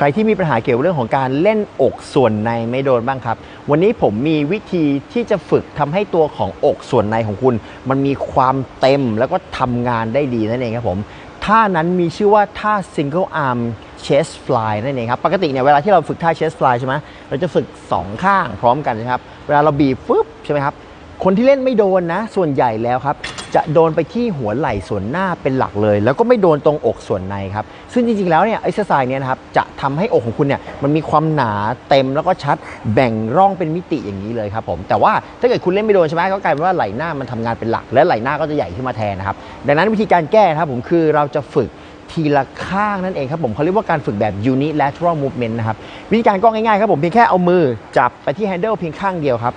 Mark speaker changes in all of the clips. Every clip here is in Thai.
Speaker 1: ครที่มีปัญหาเกี่ยวกับเรื่องของการเล่นอกส่วนในไม่โดนบ้างครับ วันนี้ผมมีวิธีที่จะฝึกทำให้ตัวของอกส่วนในของคุณ มันมีความเต็มแล้วก็ทำงานได้ดีนั่นเองครับผมท่านั้นมีชื่อว่าท่า single arm chest fly นั่นเองครับ ปกติเนี่ยเวลาที่เราฝึกท่า chest fly ใช่ไหมเราจะฝึก 2 ข้างพร้อมกันนะครับ เวลาเราบีบฟึบใช่ไหมครับ คนที่เล่นไม่โดนนะ ส่วนใหญ่แล้วครับ จะโดนไปที่หัวไหล่ส่วนหน้าเป็นหลักเลย แล้วก็ไม่โดนตรงอกส่วนในครับ ซึ่งจริงๆแล้วเนี่ยไอ้เซอร์ไซเนี่ยนะครับจะทำให้อกของคุณเนี่ยมันมีความหนาเต็มแล้วก็ชัดแบ่งร่องเป็นมิติอย่างนี้เลยครับผมแต่ว่าถ้าเกิดคุณเล่นไม่โดนใช่ไหมก็กลายเป็นว่าไหล่หน้ามันทำงานเป็นหลัก และไหล่หน้าก็จะใหญ่ขึ้นมาแทนนะครับดังนั้นวิธีการแก้ครับผมคือเราจะฝึกทีละข้างนั่นเองครับผมเขาเรียกว่าการฝึกแบบ unilateral movement นะครับวิธีการก็ง่ายๆครับผมเพียงแค่เอามือจับไปที่ handle เพียงข้างเดียวครับ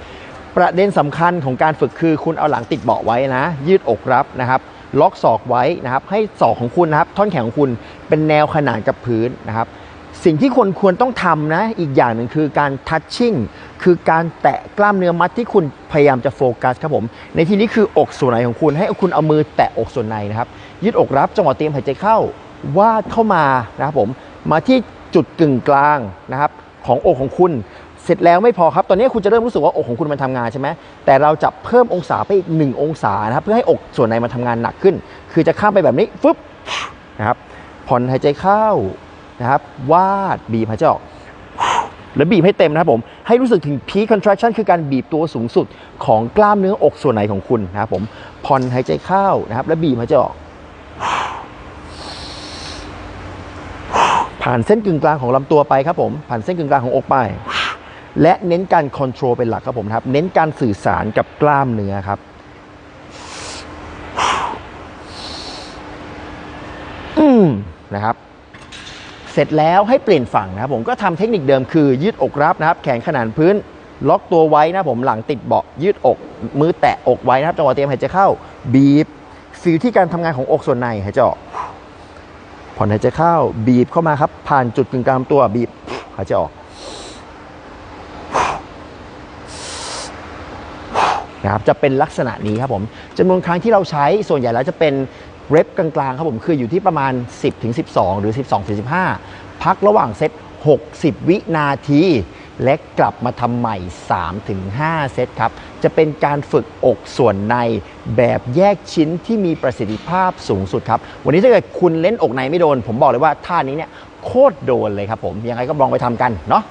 Speaker 1: ประเด็นสำคัญของการฝึกคือคุณเอาหลังติดเบาะไว้นะ ยืดอกรับนะครับ ล็อกศอกไว้นะครับ ให้ศอกของคุณนะครับ ท่อนแขนของคุณเป็นแนวขนานกับพื้นนะครับ สิ่งที่คนควรต้องทำนะ อีกอย่างหนึ่งคือการ touching คือการแตะกล้ามเนื้อมัดที่คุณพยายามจะโฟกัสครับผม ในที่นี้คืออกส่วนไหนของคุณ ให้คุณเอามือแตะอกส่วนในนะครับ ยืดอกรับจังหวะเตรียมหายใจเข้าวาดเข้ามานะครับผมมาที่จุดกึ่งกลางนะครับของอกของคุณ เสร็จแล้วไม่พอครับ ตอนนี้คุณจะเริ่มรู้สึกว่าอกของคุณมันทำงานใช่ไหมแต่เราจะเพิ่มองศาไปอีก 1 องศานะครับเพื่อให้อกส่วนในมันทำงานหนักขึ้น คือจะข้ามไปแบบนี้ฟึบนะครับผ่อนหายใจเข้านะครับวาดบีบหายใจออกแล้วบีบให้เต็มนะครับผม ให้รู้สึกถึง peak contraction คือการบีบตัวสูงสุดของกล้ามเนื้ออกส่วนไหนของคุณนะครับผมผ่อนหายใจเข้านะครับ แล้วบีบหายใจออก ผ่านเส้นกึ่งกลางของลำตัวไปครับผม ผ่านเส้นกึ่งกลางของอกไป และเน้นการคอนโทรลเป็นหลักครับผมครับ เน้นการสื่อสารกับกล้ามเนื้อครับอืมนะครับ เสร็จแล้วให้เปลี่ยนฝั่งนะครับผมก็ทำเทคนิคเดิมคือ ยืดอกรับนะครับ แขนขนานพื้น ล็อกตัวไว้นะผมหลังติดเบาะยืดอก มือแตะอกไว้นะครับจังหวะเตรียมหายใจเข้า บีบฟีลที่การทำงานของอกส่วนในหายใจออกผ่อนหายใจเข้า บีบเข้ามาครับ ผ่านจุดกึ่งกลางตัวบีบหายใจออก นะครับจะเป็นลักษณะนี้ครับผมจำนวนครั้งที่เราใช้ส่วนใหญ่แล้วจะเป็นเรปกลางๆครับผมคืออยู่ที่ประมาณ 10ถึง12 หรือ 12ถึง15 พักระหว่างเซต60 วินาที และกลับมาทำใหม่ 3-5 เซตครับ จะเป็นการฝึกอกส่วนในแบบแยกชิ้นที่มีประสิทธิภาพสูงสุดครับ วันนี้ถ้าเกิดคุณเล่นอกในไม่โดน ผมบอกเลยว่าท่านี้เนี่ยโคตรโดนเลยครับผม ยังไงก็ลองไปทำกันเนาะ